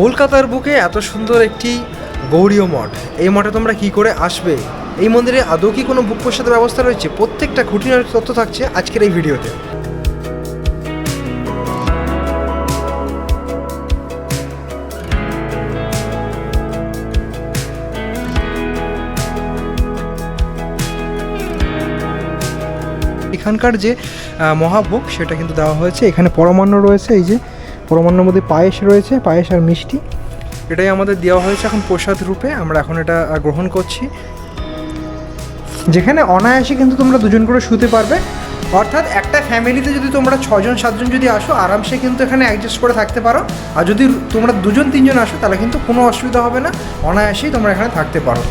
কলকাতার বুকে এত সুন্দর একটি গৌরীয় মঠ, এই মঠে তোমরা কি করে আসবে? এই মন্দিরে আদৌ কি কোনো বুক প্রসাদের ব্যবস্থা রয়েছে? প্রত্যেকটা খুঁটিনাটি তথ্য থাকছে আজকের এই ভিডিওতে। এখানকার যে মহাভোগ, সেটা কিন্তু দেওয়া হয়েছে। এখানে পরমান্ন রয়েছে, এই যে পরমান্নর মধ্যে পায়েস রয়েছে, পায়েস আর মিষ্টি। এটাই আমাদের দেওয়া হয়েছে এখন প্রসাদ রূপে। আমরা এখন এটা গ্রহণ করছি। যেখানে অনায়াসে কিন্তু তোমরা দুজন করে শুতে পারবে। অর্থাৎ একটা ফ্যামিলিতে যদি তোমরা ছজন, সাতজন যদি আসো, আরামসে কিন্তু এখানে অ্যাডজাস্ট করে থাকতে পারো। আর যদি তোমরা দুজন, তিনজন আসো, তাহলে কিন্তু কোনো অসুবিধা হবে না। অনায়াসেই তোমরা এখানে থাকতে পারো।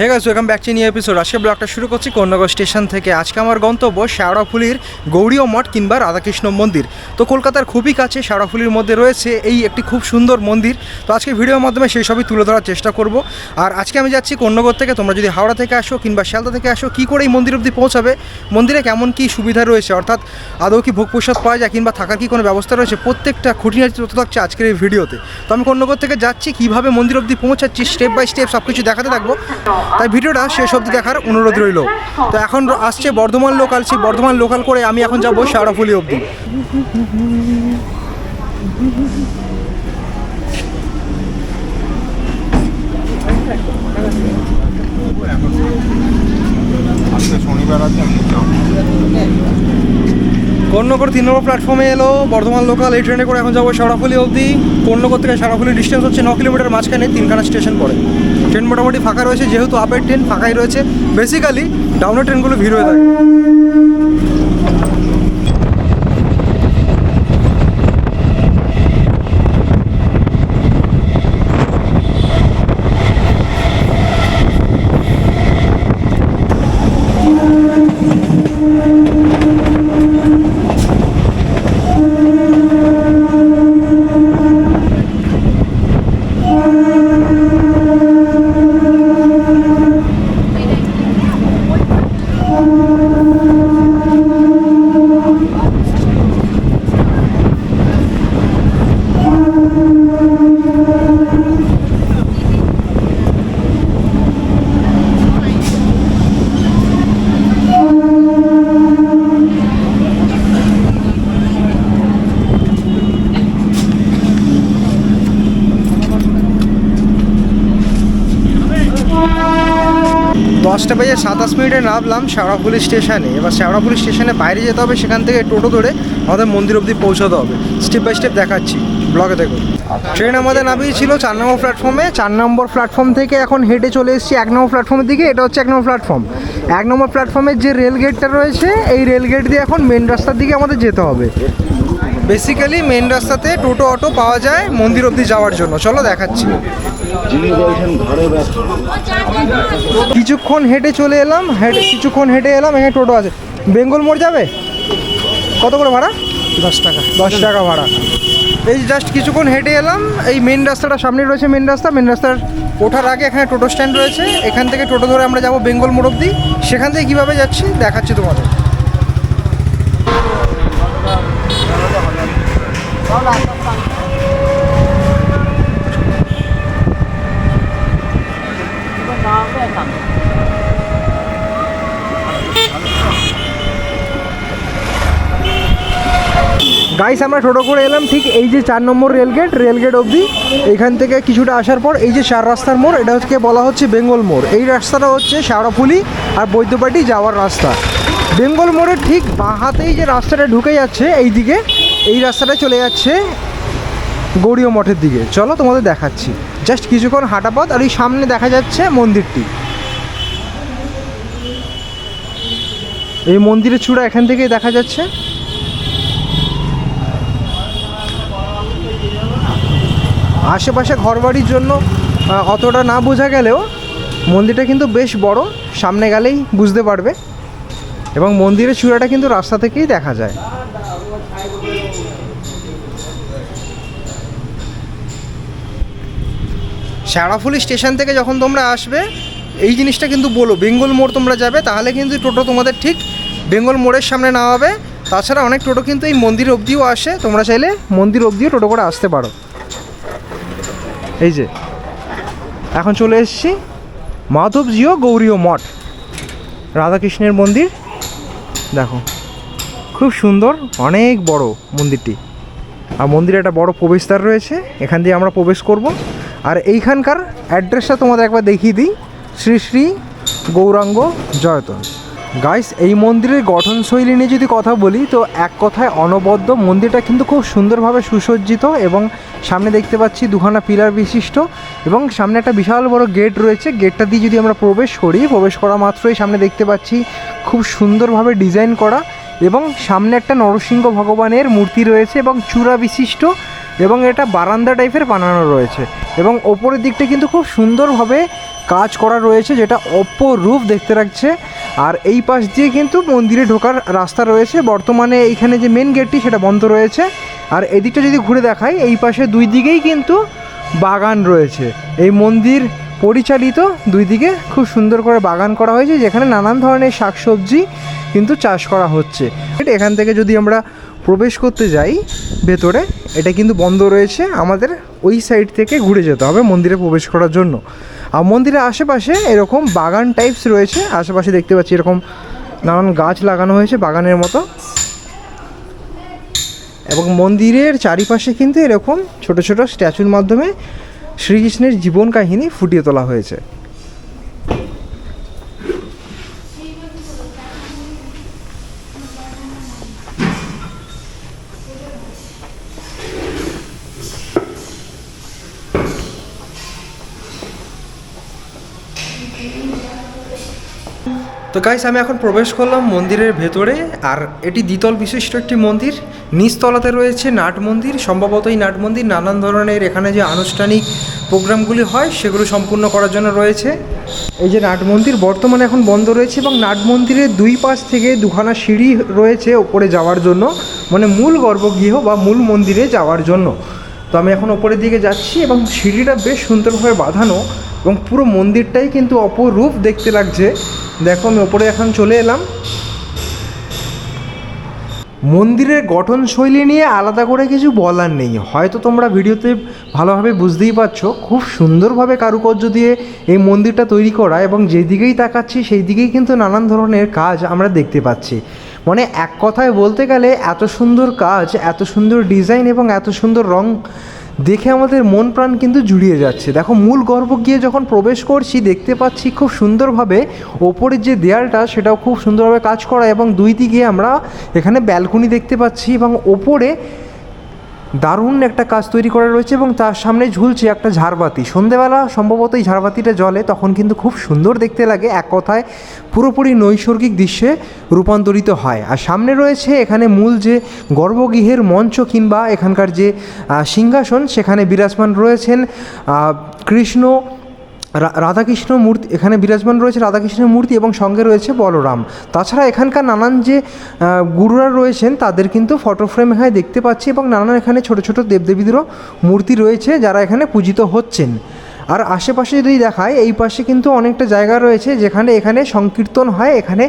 Hey guys welcome back to new episode আজকে ব্লগটা শুরু করছি কন্যাগর স্টেশন থেকে। আজকে আমার গন্তব্য শেওড়াফুলির গৌরীয় মঠ কিংবা রাধাকৃষ্ণ মন্দির। তো কলকাতার খুবই কাছে শেওড়াফুলির মধ্যে রয়েছে এই একটি খুব সুন্দর মন্দির। তো আজকে ভিডিওর মাধ্যমে সেই সবই তুলে ধরার চেষ্টা করব। আর আজকে আমি যাচ্ছি কন্যাগর থেকে। তোমরা যদি হাওড়া থেকে আসো কিংবা শিয়ালদা থেকে আসো, কী করে এই মন্দির অবধি পৌঁছাবে? মন্দিরে কেমন কী সুবিধা রয়েছে? অর্থাৎ আদৌ কি ভোগ প্রসাদ পাওয়া যায় কিংবা থাকার কি কোনো ব্যবস্থা রয়েছে? প্রত্যেকটা খুঁটিনাটি তথ্য থাকছে আজকের এই ভিডিওতে। তো আমি কন্যাগর থেকে যাচ্ছি। কীভাবে মন্দির অবধি পৌঁছাচ্ছি স্টেপ বাই স্টেপ সব কিছু দেখাতে থাকব। তাই ভিডিওটা শেষ অবধি দেখার অনুরোধ রইল। তো এখন আসছে বর্ধমান লোকাল সেই বর্ধমান লোকাল করে আমি এখন যাব শেওড়াফুলি অবধি। কর্ণকর তিন নম্বর প্ল্যাটফর্মে এলো বর্ধমান লোকাল এই ট্রেনে করে এখন যাব শেওড়াফুলি অবধি। কর্ণকর থেকে শেওড়াফুলি ডিস্টেন্স হচ্ছে ন কিলোমিটার মাঝখানে তিনখানা স্টেশন পড়ে। ট্রেন মোটামুটি ফাঁকা রয়েছে, যেহেতু আপের ট্রেন ফাঁকাই রয়েছে বেসিক্যালি ডাউনের ট্রেনগুলো ভিড় হয়ে থাকে। দশটা বেজে সাতাশ মিনিটে নামলাম শেওড়াফুলি স্টেশনে। এবার শেওড়াফুলি স্টেশনে বাইরে যেতে হবে, সেখান থেকে টোটো ধরে আমাদের মন্দির অবধি পৌঁছাতে হবে। স্টেপ বাই স্টেপ দেখাচ্ছি, ব্লগে দেখো ট্রেন আমাদের নামিয়েছিল চার নম্বর প্ল্যাটফর্মে চার নম্বর প্ল্যাটফর্ম থেকে এখন হেঁটে চলে এসেছি এক নম্বর প্ল্যাটফর্মের দিকে, এটা হচ্ছে এক নম্বর প্ল্যাটফর্ম এক নম্বর প্ল্যাটফর্মের যে রেল গেটটা রয়েছে, এই রেল গেট দিয়ে এখন মেন রাস্তার দিকে আমাদের যেতে হবে। বেসিক্যালি মেন রাস্তাতে টোটো, অটো পাওয়া যায় মন্দির অবধি যাওয়ার জন্য। চলো দেখাচ্ছি। যিনি বলছেন ঘরে ব্যস্ত। কিছুক্ষণ হেঁটে চলে এলাম হেঁটে কিছুক্ষণ হেঁটে এলাম এখানে টোটো আছে। বেঙ্গল মোড় যাবে? কত করে ভাড়া? দশ টাকা। দশ টাকা ভাড়া। এই জাস্ট কিছুক্ষণ হেঁটে এলাম এই মেন রাস্তাটা সামনে রয়েছে মেন রাস্তা মেন রাস্তার ওঠার আগে এখানে টোটো স্ট্যান্ড রয়েছে। এখান থেকে টোটো ধরে আমরা যাব বেঙ্গল মোড় অবধি। সেখান থেকে কীভাবে যাচ্ছি দেখাচ্ছি তোমাদের। গাইস আমরা টোটো করে এলাম ঠিক এই যে চার নম্বর রেলগেট রেলগেট অবধি। এখান থেকে কিছুটা আসার পর এই যে চার রাস্তার মোড়, এটা হচ্ছে বলা হচ্ছে বেঙ্গল মোড়। এই রাস্তাটা হচ্ছে শেওড়াফুলি আর বৈদ্যপাটি যাওয়ার রাস্তা। বেঙ্গল মোড়ের ঠিক বাঁ হাতেই যে রাস্তাটা ঢুকে যাচ্ছে এই দিকে এই রাস্তাটা চলে যাচ্ছে গৌরীয় মঠের দিকে। চলো তোমাদের দেখাচ্ছি। জাস্ট কিছুক্ষণ হাঁটা পথ আর এই সামনে দেখা যাচ্ছে মন্দিরটি। এই মন্দিরের চূড়া এখান থেকেই দেখা যাচ্ছে। আশেপাশে ঘরবাড়ির জন্য অতটা না বোঝা গেলেও মন্দিরটা কিন্তু বেশ বড়। সামনে গেলেই বুঝতে পারবে। এবং মন্দিরের চূড়াটা কিন্তু রাস্তা থেকেই দেখা যায়। শেওড়াফুলি স্টেশন থেকে যখন তোমরা আসবে, এই জিনিসটা কিন্তু বলো, বেঙ্গল মোড় তোমরা যাবে, তাহলে কিন্তু টোটো তোমাদের ঠিক বেঙ্গল মোড়ের সামনে নামাবে। তাছাড়া অনেক টোটো কিন্তু এই মন্দির অবধিও আসে, তোমরা চাইলে মন্দির অবধিও টোটো করে আসতে পারো। এই যে, এখন চলে এসেছি মাধবজিও গৌরীয় মঠ, রাধাকৃষ্ণের মন্দির। দেখো, খুব সুন্দর, অনেক বড় মন্দিরটি। আর মন্দিরে একটা বড় প্রবেশদ্বার রয়েছে, এখান দিয়ে আমরা প্রবেশ করব। আর এইখানকার অ্যাড্রেসটা তোমাদের একবার দেখিয়ে দিই। শ্রী শ্রী গৌরাঙ্গ জয়তন। গাইস এই মন্দিরের গঠনশৈলী নিয়ে যদি কথা বলি, তো এক কথায় অনবদ্য। মন্দিরটা কিন্তু খুব সুন্দরভাবে সুসজ্জিত এবং সামনে দেখতে পাচ্ছি দুখানা পিলার বিশিষ্ট এবং সামনে একটা বিশাল বড় গেট রয়েছে। গেটটা দিয়ে যদি আমরা প্রবেশ করি, প্রবেশ করা মাত্রই সামনে দেখতে পাচ্ছি খুব সুন্দরভাবে ডিজাইন করা এবং সামনে একটা নরসিংহ ভগবানের মূর্তি রয়েছে এবং চূড়া বিশিষ্ট এবং এটা বারান্দা টাইপের বানানো রয়েছে। এবং ওপরের দিকটা কিন্তু খুব সুন্দরভাবে কাজ করা রয়েছে, যেটা অপরূপ দেখতে লাগছে। আর এই পাশ দিয়ে কিন্তু মন্দিরে ঢোকার রাস্তা রয়েছে। বর্তমানে এইখানে যে মেন গেটটি সেটা বন্ধ রয়েছে। আর এদিকটা যদি ঘুরে দেখাই, এই পাশে দুই দিকেই কিন্তু বাগান রয়েছে। এই মন্দির পরিচালিত দুই দিকে খুব সুন্দর করে বাগান করা হয়েছে, যেখানে নানান ধরনের শাকসবজি কিন্তু চাষ করা হচ্ছে। এখান থেকে যদি আমরা প্রবেশ করতে যাই, ভেতরে, এটা কিন্তু বন্ধ রয়েছে, আমাদের ওই সাইড থেকে ঘুরে যেতে হবে মন্দিরে প্রবেশ করার জন্য। আর মন্দিরের আশেপাশে এরকম বাগান টাইপস রয়েছে, আশেপাশে দেখতে পাচ্ছি এরকম নানান গাছ লাগানো হয়েছে বাগানের মতো। এবং মন্দিরের চারিপাশে কিন্তু এরকম ছোট ছোট স্ট্যাচুর মাধ্যমে শ্রীকৃষ্ণের জীবন কাহিনী ফুটিয়ে তোলা হয়েছে। তো গাইস আমি এখন প্রবেশ করলাম মন্দিরের ভেতরে, আর এটি দ্বিতল বিশিষ্ট একটি মন্দির। নিচতলাতে রয়েছে নাট মন্দির, সম্ভবত এই নাট মন্দির নানান ধরনের এখানে যে আনুষ্ঠানিক প্রোগ্রামগুলি হয়, সেগুলো সম্পূর্ণ করার জন্য রয়েছে। এই যে নাট মন্দির বর্তমানে এখন বন্ধ রয়েছে এবং নাট মন্দিরের দুই পাশ থেকে দুখানা সিঁড়ি রয়েছে ওপরে যাওয়ার জন্য মানে মূল গর্ভগৃহ বা মূল মন্দিরে যাওয়ার জন্য। তো আমি এখন ওপরের দিকে যাচ্ছি এবং সিঁড়িটা বেশ সুন্দরভাবে বাঁধানো এবং পুরো মন্দিরটাই কিন্তু অপরূপ দেখতে লাগছে। দেখো, আমি ওপরে এখন চলে এলাম। মন্দিরের গঠনশৈলী নিয়ে আলাদা করে কিছু বলার নেই। হয়তো তোমরা ভিডিওতে ভালোভাবে বুঝতেই পারছ, খুব সুন্দরভাবে কারুকার্য দিয়ে এই মন্দিরটা তৈরি করা এবং যেদিকেই তাকাচ্ছি, সেই দিকেই কিন্তু নানান ধরনের কাজ আমরা দেখতে পাচ্ছি। মানে এক কথায় বলতে গেলে, এত সুন্দর কাজ, এত সুন্দর ডিজাইন এবং এত সুন্দর রং দেখে আমাদের মন প্রাণ কিন্তু জুড়িয়ে যাচ্ছে। দেখো, মূল গর্ভ গিয়ে যখন প্রবেশ করছি, দেখতে পাচ্ছি খুব সুন্দরভাবে ওপরের যে দেয়ালটা, সেটাও খুব সুন্দরভাবে কাজ করা এবং দুই দিকে আমরা এখানে ব্যালকনি দেখতে পাচ্ছি এবং ওপরে দারুণ একটা কাজ তৈরি করা রয়েছে এবং তার সামনে ঝুলছে একটা ঝাড়বাতি। সন্ধেবেলা সম্ভবত এই ঝাড়বাতিটা জলে তখন কিন্তু খুব সুন্দর দেখতে লাগে, এক কথায় পুরোপুরি নৈসর্গিক দৃশ্যে রূপান্তরিত হয়। আর সামনে রয়েছে এখানে মূল যে গর্ভগৃহের মঞ্চ কিংবা এখানকার যে সিংহাসন, সেখানে বিরাজমান রয়েছেন কৃষ্ণ রাধাকৃষ্ণ মূর্তি, এখানে বিরাজমান রয়েছে রাধাকৃষ্ণের মূর্তি এবং সঙ্গে রয়েছে বলরাম। তাছাড়া এখানকার নানান যে গুরুরা রয়েছেন, তাদের কিন্তু ফটো ফ্রেম এখানে দেখতে পাচ্ছি এবং নানান এখানে ছোট ছোট দেবদেবীদেরও মূর্তি রয়েছে যারা এখানে পূজিত হচ্ছেন। আর আশেপাশে যদি দেখায় এই পাশে কিন্তু অনেকটা জায়গা রয়েছে যেখানে এখানে সংকীর্তন হয়, এখানে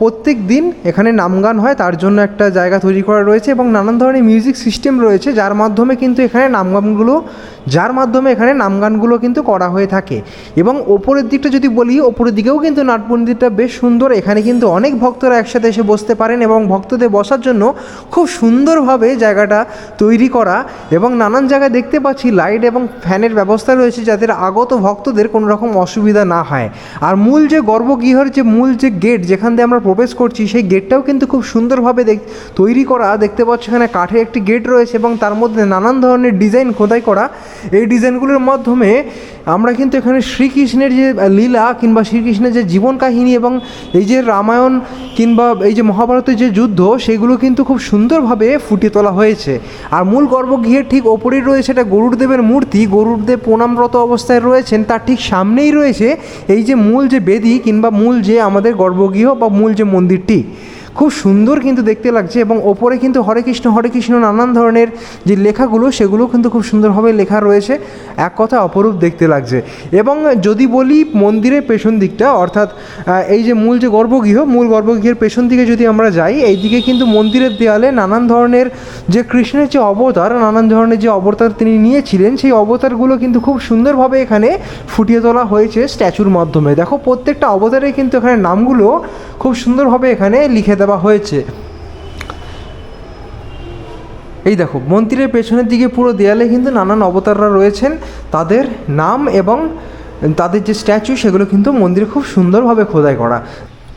প্রত্যেক দিন এখানে নামগান হয়, তার জন্য একটা জায়গা তৈরি করা রয়েছে এবং নানান ধরনের মিউজিক সিস্টেম রয়েছে, যার মাধ্যমে কিন্তু এখানে নামগানগুলো যার মাধ্যমে এখানে নামগানগুলো কিন্তু করা হয়ে থাকে। এবং ওপরের দিকটা যদি বলি, ওপরের দিকেও কিন্তু নাট মন্দিরটা বেশ সুন্দর। এখানে কিন্তু অনেক ভক্তরা একসাথে এসে বসতে পারেন এবং ভক্তদের বসার জন্য খুব সুন্দরভাবে জায়গাটা তৈরি করা এবং নানান জায়গায় দেখতে পাচ্ছি লাইট এবং ফ্যানের ব্যবস্থা রয়েছে যাতে আগত ভক্তদের কোনো রকম অসুবিধা না হয়। আর মূল যে গর্ভগৃহর যে মূল যে গেট যেখান দিয়ে আমরা প্রবেশ করছি, সেই গেটটাও কিন্তু খুব সুন্দরভাবে দেখ, তৈরি করা। দেখতে পাচ্ছি এখানে কাঠের একটি গেট রয়েছে এবং তার মধ্যে নানান ধরনের ডিজাইন খোদাই করা। এই ডিজাইনগুলোর মাধ্যমে আমরা কিন্তু এখানে শ্রীকৃষ্ণের যে লীলা কিংবা শ্রীকৃষ্ণের যে জীবন কাহিনী এবং এই যে রামায়ণ কিংবা এই যে মহাভারতের যে যুদ্ধ, সেগুলো কিন্তু খুব সুন্দরভাবে ফুটিয়ে তোলা হয়েছে। আর মূল গর্ভগৃহের ঠিক ওপরেই রয়েছে এটা গরুরদেবের মূর্তি। গরুরদেব প্রণামরত অবস্থায় রয়েছেন, তার ঠিক সামনেই রয়েছে এই যে মূল যে বেদি কিংবা মূল যে আমাদের গর্ভগৃহ বা মূল যে মন্দিরটি। খুব সুন্দর কিন্তু দেখতে লাগছে এবং ওপরে কিন্তু হরে কৃষ্ণ হরে কৃষ্ণ নানান ধরনের যে লেখাগুলো, সেগুলো কিন্তু খুব সুন্দরভাবে লেখা রয়েছে। এক কথা অপরূপ দেখতে লাগছে। এবং যদি বলি মন্দিরের পেছন দিকটা, অর্থাৎ এই যে মূল যে গর্ভগৃহ, মূল গর্ভগৃহের পেছন দিকে যদি আমরা যাই এই দিকে কিন্তু মন্দিরের দেয়ালে নানান ধরনের যে কৃষ্ণের যে অবতার, নানান ধরনের যে অবতার তিনি নিয়েছিলেন, সেই অবতারগুলো কিন্তু খুব সুন্দরভাবে এখানে ফুটিয়ে তোলা হয়েছে স্ট্যাচুর মাধ্যমে। দেখো, প্রত্যেকটা অবতারে কিন্তু এখানে নামগুলো খুব সুন্দরভাবে এখানে লিখে দেওয়া হয়েছে। এই দেখো, মন্দিরের পেছনের দিকে পুরো দেয়ালে কিন্তু নানান অবতাররা রয়েছেন। তাদের নাম এবং তাদের যে স্ট্যাচু সেগুলো কিন্তু মন্দিরে খুব সুন্দরভাবে খোদাই করা।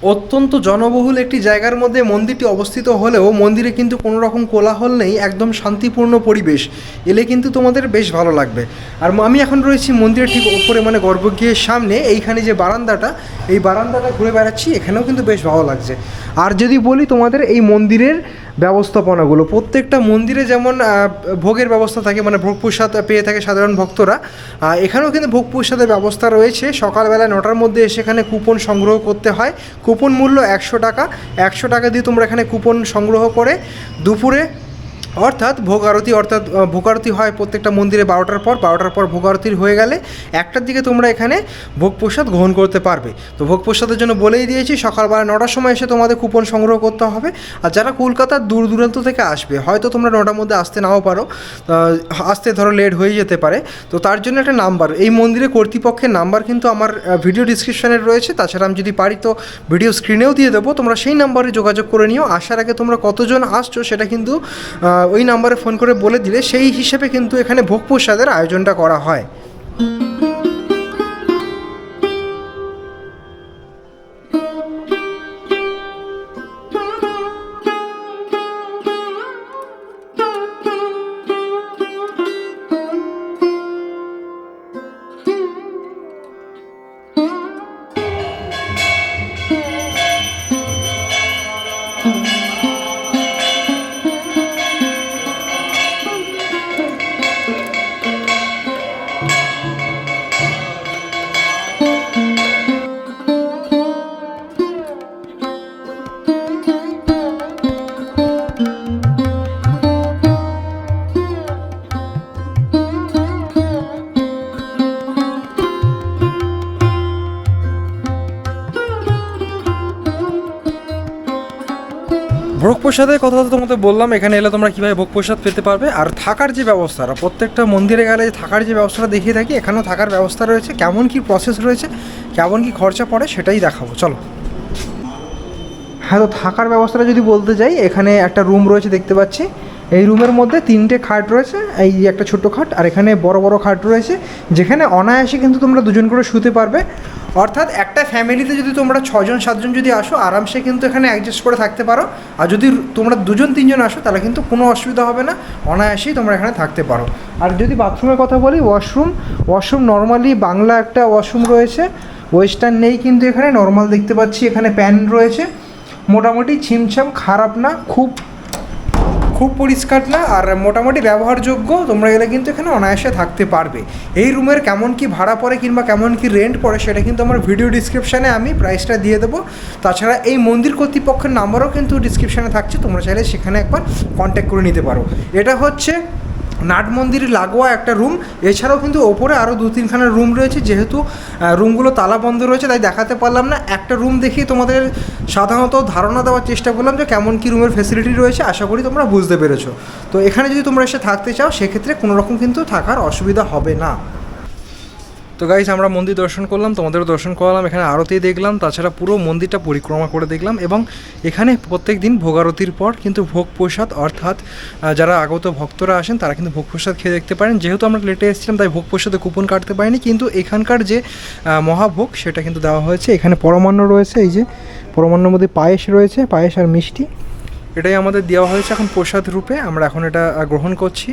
অত্যন্ত জনবহুল একটি জায়গার মধ্যে মন্দিরটি অবস্থিত হলেও মন্দিরে কিন্তু কোনো রকম কোলাহল নেই, একদম শান্তিপূর্ণ পরিবেশ। এলে কিন্তু তোমাদের বেশ ভালো লাগবে। আর আমি এখন রয়েছি মন্দিরের ঠিক ওপরে মানে গর্ভগৃহের সামনে, এইখানে যে বারান্দাটা, এই বারান্দাটা ঘুরে বেড়াচ্ছি, এখানেও কিন্তু বেশ ভালো লাগছে। আর যদি বলি তোমাদের এই মন্দিরের ব্যবস্থাপনাগুলো। প্রত্যেকটা মন্দিরে যেমন ভোগের ব্যবস্থা থাকে মানে ভোগ প্রসাদ পেয়ে থাকে সাধারণ ভক্তরা এখানেও কিন্তু ভোগ প্রসাদের ব্যবস্থা রয়েছে। সকালবেলা নটার মধ্যে এসে এখানে কুপন সংগ্রহ করতে হয়। কুপন মূল্য একশো টাকা। একশো টাকা দিয়ে তোমরা এখানে কুপন সংগ্রহ করে দুপুরে অর্থাৎ ভোগ আরতি অর্থাৎ ভোগ আরতি হয় প্রত্যেকটা মন্দিরে বারোটার পর বারোটার পর ভোগ আরতি হয়ে গেলে একটার দিকে তোমরা এখানে ভোগ প্রসাদ গ্রহণ করতে পারবে। তো ভোগ প্রসাদের জন্য বলেই দিয়েছি, সকালবেলা নটার সময় এসে তোমাদের কুপন সংগ্রহ করতে হবে। আর যারা কলকাতার দূর দূরান্ত থেকে আসবে, হয়তো তোমরা নটার মধ্যে আসতে নাও পারো আসতে ধরো লেট হয়ে যেতে পারে। তো তার জন্য একটা নাম্বার, এই মন্দিরে কর্তৃপক্ষের নাম্বার কিন্তু আমার ভিডিও ডিসক্রিপশানে রয়েছে। তাছাড়া আমি যদি পারি তো ভিডিও স্ক্রিনেও দিয়ে দেবো। তোমরা সেই নাম্বারে যোগাযোগ করে নিও। আসার আগে তোমরা কতজন আসছো সেটা কিন্তু ওই নাম্বারে ফোন করে বলে দিলে সেই হিসেবে কিন্তু এখানে ভোগ প্রসাদের আয়োজনটা করা হয়। প্রসাদের কথা তো তোমাদের বললাম, এখানে এলে তোমরা কীভাবে ভোগ প্রসাদ পেতে পারবে। আর থাকার যে ব্যবস্থাটা প্রত্যেকটা মন্দিরে গেলে থাকার যে ব্যবস্থাটা দেখিয়ে থাকি, এখানেও থাকার ব্যবস্থা রয়েছে। কেমন কি প্রসেস রয়েছে, কেমন কি খরচা পড়ে সেটাই দেখাবো। চলো। হ্যাঁ তো থাকার ব্যবস্থাটা যদি বলতে যাই, এখানে একটা রুম রয়েছে দেখতে পাচ্ছি। এই রুমের মধ্যে তিনটে খাট রয়েছে, এই একটা ছোট্ট খাট, আর এখানে বড় বড় খাট রয়েছে, যেখানে অনায়াসে কিন্তু তোমরা দুজন করে শুতে পারবে। অর্থাৎ একটা ফ্যামিলিতে যদি তোমরা ছজন, সাতজন যদি আসো, আরামসে কিন্তু এখানে অ্যাডজাস্ট করে থাকতে পারো। আর যদি তোমরা দুজন, তিনজন আসো, তাহলে কিন্তু কোনো অসুবিধা হবে না। অনায়াসেই তোমরা এখানে থাকতে পারো। আর যদি বাথরুমের কথা বলি ওয়াশরুম ওয়াশরুম নর্মালি বাংলা একটা ওয়াশরুম রয়েছে। ওয়েস্টার্ন নেই কিন্তু এখানে নর্মাল দেখতে পাচ্ছি এখানে প্যান রয়েছে। মোটামুটি ছিমছাম, খারাপ না, খুব খুব পরিষ্কার না আর মোটামুটি ব্যবহারযোগ্য, তোমরা গেলে কিন্তু এখানে অনায়াসে থাকতে পারবে। এই রুমের কেমন কি ভাড়া পড়ে কিংবা কেমন কি রেন্ট পড়ে সেটা কিন্তু আমার ভিডিও ডিসক্রিপশানে আমি প্রাইসটা দিয়ে দেবো। তাছাড়া এই মন্দির কর্তৃপক্ষের নাম্বারও কিন্তু ডিসক্রিপশানে থাকছে, তোমরা চাইলে সেখানে একবার কন্ট্যাক্ট করে নিতে পারো। এটা হচ্ছে নাট মন্দির লাগোয়া একটা রুম এছাড়াও কিন্তু ওপরে আরও দু তিনখানা রুম রয়েছে, যেহেতু রুমগুলো তালা বন্ধ রয়েছে, তাই দেখাতে পারলাম না। একটা রুম দেখিয়ে তোমাদের সাধারণত ধারণা দেওয়ার চেষ্টা করলাম যে কেমন কী রুমের ফেসিলিটি রয়েছে, আশা করি তোমরা বুঝতে পেরেছ। তো এখানে যদি তোমরা এসে থাকতে চাও, সেক্ষেত্রে কোনো রকম কিন্তু থাকার অসুবিধা হবে না। তো গাইজ আমরা মন্দির দর্শন করলাম, তোমাদেরও দর্শন করালাম, এখানে আরতি দেখলাম, তাছাড়া পুরো মন্দিরটা পরিক্রমা করে দেখলাম এবং এখানে প্রত্যেক দিন ভোগারতির পর কিন্তু ভোগ প্রসাদ, অর্থাৎ যারা আগত ভক্তরা আসেন, তারা কিন্তু ভোগ প্রসাদ খেয়ে দেখতে পারেন। যেহেতু আমরা লেটে এসেছিলাম, তাই ভোগ প্রসাদে কুপন কাটতে পারিনি, কিন্তু এখানকার যে মহাভোগ, সেটা কিন্তু দেওয়া হয়েছে। এখানে পরমান্ন রয়েছে, এই যে, পরমান্নর মধ্যে পায়েস রয়েছে, পায়েস আর মিষ্টি। এটাই আমাদের দেওয়া হয়েছে এখন প্রসাদ রূপে। আমরা এখন এটা গ্রহণ করছি।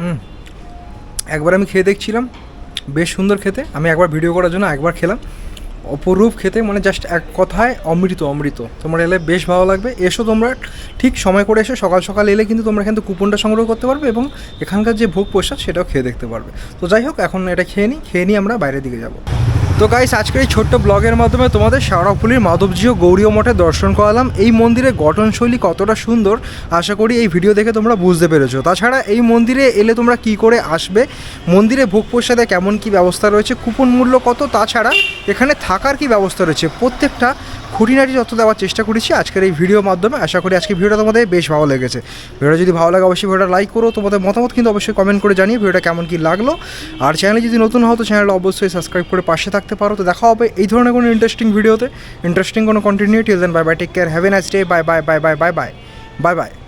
হুম একবার আমি খেয়ে দেখছিলাম, বেশ সুন্দর খেতে। আমি একবার ভিডিও করার জন্য একবার খেলাম। অপরূপ খেতে মানে জাস্ট এক কথায় অমৃত অমৃত। তোমরা এলে বেশ ভালো লাগবে। এসো তোমরা, ঠিক সময় করে এসো। সকাল সকাল এলে কিন্তু তোমরা কিন্তু কুপনটা সংগ্রহ করতে পারবে এবং এখানকার যে ভোগ প্রসাদ, সেটাও খেয়ে দেখতে পারবে। তো যাই হোক, এখন এটা খেয়ে নিই। খেয়ে নিই আমরা বাইরের দিকে যাব। তো গাইস আজকের এই ছোট্ট ব্লগের মাধ্যমে তোমাদের শেওড়াফুলির ও গৌরীয় মঠে দর্শন করালাম। এই মন্দিরের গঠনশৈলী কতটা সুন্দর, আশা করি এই ভিডিও দেখে তোমরা বুঝতে পেরেছ। তাছাড়া এই মন্দিরে এলে তোমরা কি করে আসবে, মন্দিরে ভোগ প্রসাদে কেমন কি ব্যবস্থা রয়েছে, কুপন মূল্য কত, তাছাড়া এখানে থাকার কি ব্যবস্থা রয়েছে, প্রত্যেকটা খুঁটিনাটি তথ্য দেওয়ার চেষ্টা করেছি আজকের এই ভিডিওর মাধ্যমে। আশা করি আজকে ভিডিওটা তোমাদের বেশ ভালো লেগেছে। ভিডিওটা যদি ভালো লাগে অবশ্যই ভিডিওটা লাইক করো, তোমাদের মতামত কিন্তু অবশ্যই কমেন্ট করে জানিয়ে ভিডিওটা কেমন কি লাগল। আর চ্যানেলে যদি নতুন হও তো চ্যানেলটা অবশ্যই সাবস্ক্রাইব করে পাশে থাকতে পারো, তো দেখা হবে এই ধরনের কোনো ইন্টারেস্টিং ভিডিওতে ইন্টারেস্টিং কোনো continuity then bye bye take care have a nice day bye bye bye bye bye bye bye bye